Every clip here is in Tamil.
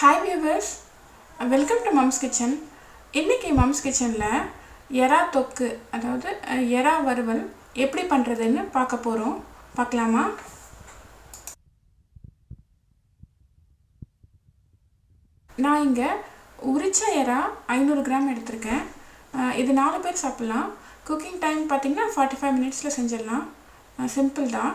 Hi viewers welcome to mom's kitchen இன்றைக்கி மம்ஸ் கிச்சனில் எறா தொக்கு அதாவது எறா வறுவல் எப்படி பண்ணுறதுன்னு பார்க்க போகிறோம் பார்க்கலாமா? நான் இங்கே உரிச்ச எறா ஐநூறு கிராம் எடுத்திருக்கேன். இது நாலு பேர் சாப்பிட்லாம். குக்கிங் டைம் பார்த்தீங்கன்னா ஃபார்ட்டி ஃபைவ் மினிட்ஸில் செஞ்சிடலாம் சிம்பிள் தான்.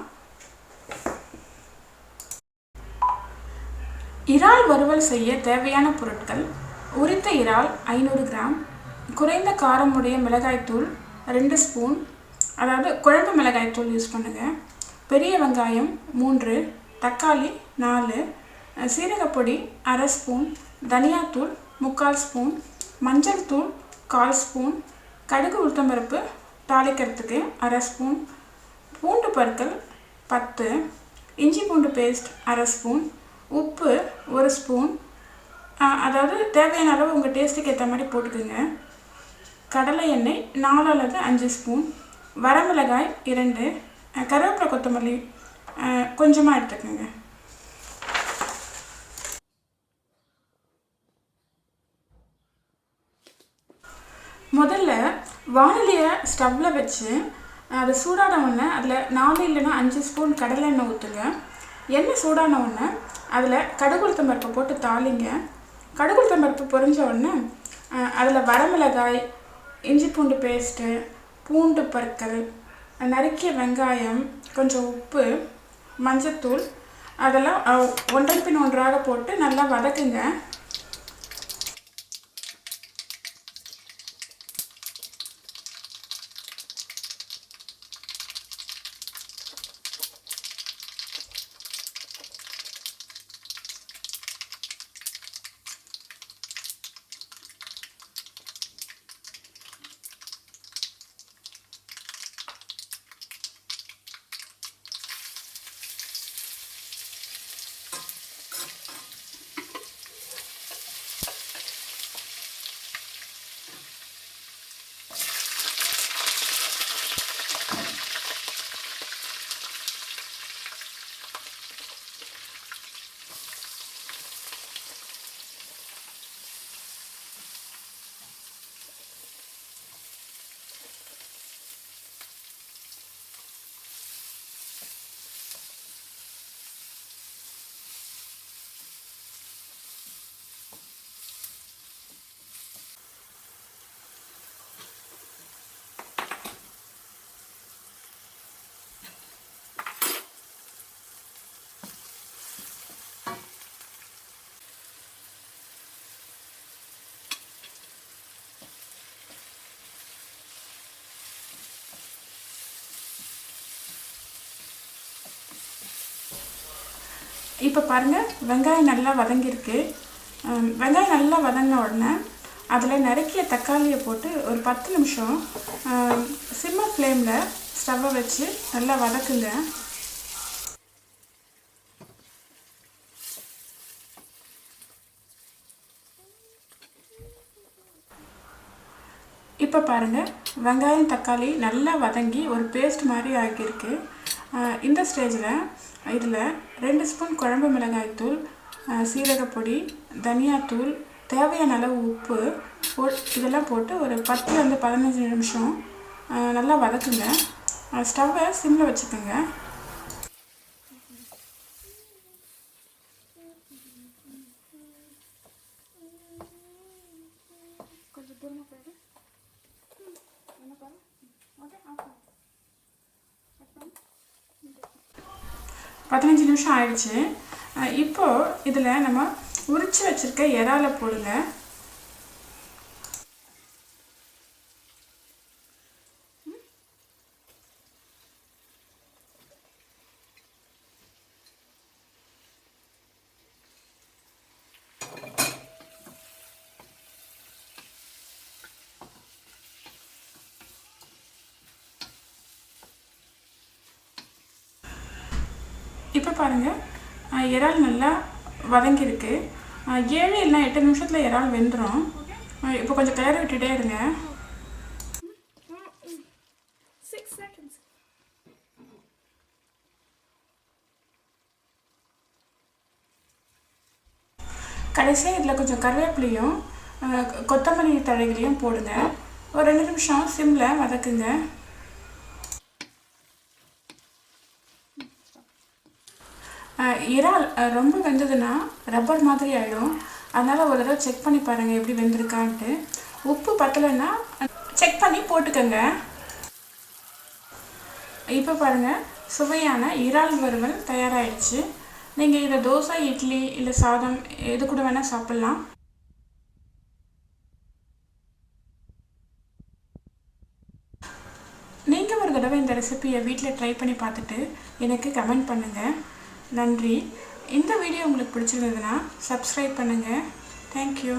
இறால் வறுவல் செய்ய தேவையான பொருட்கள் உரித்த இறால் ஐநூறு கிராம் குறைந்த காரமுடைய மிளகாய்த்தூள் ரெண்டு ஸ்பூன் அதாவது குழம்பு மிளகாய்த்தூள் யூஸ் பண்ணுங்கள் பெரிய வெங்காயம் மூன்று தக்காளி நாலு சீரகப்பொடி அரை ஸ்பூன் தனியாத்தூள் முக்கால் ஸ்பூன் மஞ்சள் தூள் கால் ஸ்பூன் கடுகு உளுத்தம்பருப்பு தாளிக்கிறதுக்கு அரை ஸ்பூன் பூண்டு பற்கள் பத்து இஞ்சி பூண்டு பேஸ்ட் அரை ஸ்பூன் உப்பு ஒரு ஸ்பூன். அதாவது தேவையான அளவு உங்கள் டேஸ்ட்டுக்கு ஏற்ற மாதிரி போட்டுக்கோங்க. கடலை எண்ணெய் நாலு அல்லது அஞ்சு ஸ்பூன். வரமிளகாய் இரண்டு. கருவேப்பிலை கொத்தமல்லி கொஞ்சமாக எடுத்துக்கோங்க. முதல்ல வானிலையை ஸ்டவ்வில் வச்சு அதை சூடான உடனே அதில் நாலு இல்லைன்னா அஞ்சு ஸ்பூன் கடலை எண்ணெய் ஊற்றுங்க எண்ணெய் சூடான உடனே அதில் கடுகுளுத்தம் பருப்பை போட்டு தாளிங்க. கடுகுளுத்தம் பருப்பு பொரிஞ்ச உடனே அதில் வரமிளகாய் இஞ்சி பூண்டு பேஸ்ட்டு பூண்டு பற்கள் நறுக்கிய வெங்காயம் கொஞ்சம் உப்பு மஞ்சத்தூள் அதெல்லாம் ஒன்றன் பின் ஒன்றாக போட்டு நல்லா வதக்குங்க. இப்போ பாருங்கள் வெங்காயம் நல்லா வதங்கியிருக்கு. வெங்காயம் நல்லா வதங்கின உடனே அதில் நறுக்கிய தக்காளியை போட்டு ஒரு பத்து நிமிஷம் சிம்ம ஃப்ளேமில் ஸ்டவ்வை வச்சு நல்லா வதக்குங்க. இப்போ பாருங்கள் வெங்காயம் தக்காளி நல்லா வதங்கி ஒரு பேஸ்ட் மாதிரி ஆகியிருக்கு. இந்த ஸ்டேஜில் இதில் ரெண்டு ஸ்பூன் குழம்பு மிளகாய்த்தூள் சீரகப்பொடி தனியாத்தூள் தேவையான அளவு உப்பு போ இதெல்லாம் போட்டு ஒரு பத்துலேருந்து பதினஞ்சு நிமிஷம் நல்லா வதக்குங்க. ஸ்டவ்வை சிம்மில் வச்சுக்கோங்க. பதினஞ்சு நிமிஷம் ஆயிடுச்சு. இப்போது இதில் நம்ம உரித்து வச்சுருக்க இறால போடுங்க. இப்போ பாருங்கள் இறால் நல்லா வதங்கியிருக்கு. ஏழு இல்லை எட்டு நிமிஷத்தில் இறால் வெந்துடும் இப்போ கொஞ்சம் கிளறி விட்டுட்டே இருங்க. கடைசியாக இதில் கொஞ்சம் கருவேப்பிலையும் கொத்தமல்லி தழைகளையும் போடுங்க. ஒரு ரெண்டு நிமிஷம் சிம்மில் வதக்குங்க. இறால் ரொம்ப வெந்ததுன்னா ரப்பர் மாதிரி ஆகிடும் அதனால் ஒரு தடவை செக் பண்ணி பாருங்கள் எப்படி வெந்திருக்கான்ட்டு. உப்பு பத்தலைன்னா செக் பண்ணி போட்டுக்கோங்க. இப்போ பாருங்கள் சுவையான இறால் வறுவல் தயாராகிடுச்சு நீங்கள் இதை தோசை இட்லி இல்லை சாதம் எது கூட வேணால் சாப்பிட்லாம். நீங்கள் ஒரு தடவை இந்த ரெசிபியை வீட்டில் ட்ரை பண்ணி பார்த்துட்டு எனக்கு கமெண்ட் பண்ணுங்கள் நன்றி. இந்த வீடியோ உங்களுக்கு பிடிச்சிருந்ததுன்னா சப்ஸ்கிரைப் பண்ணுங்கள் தேங்க்யூ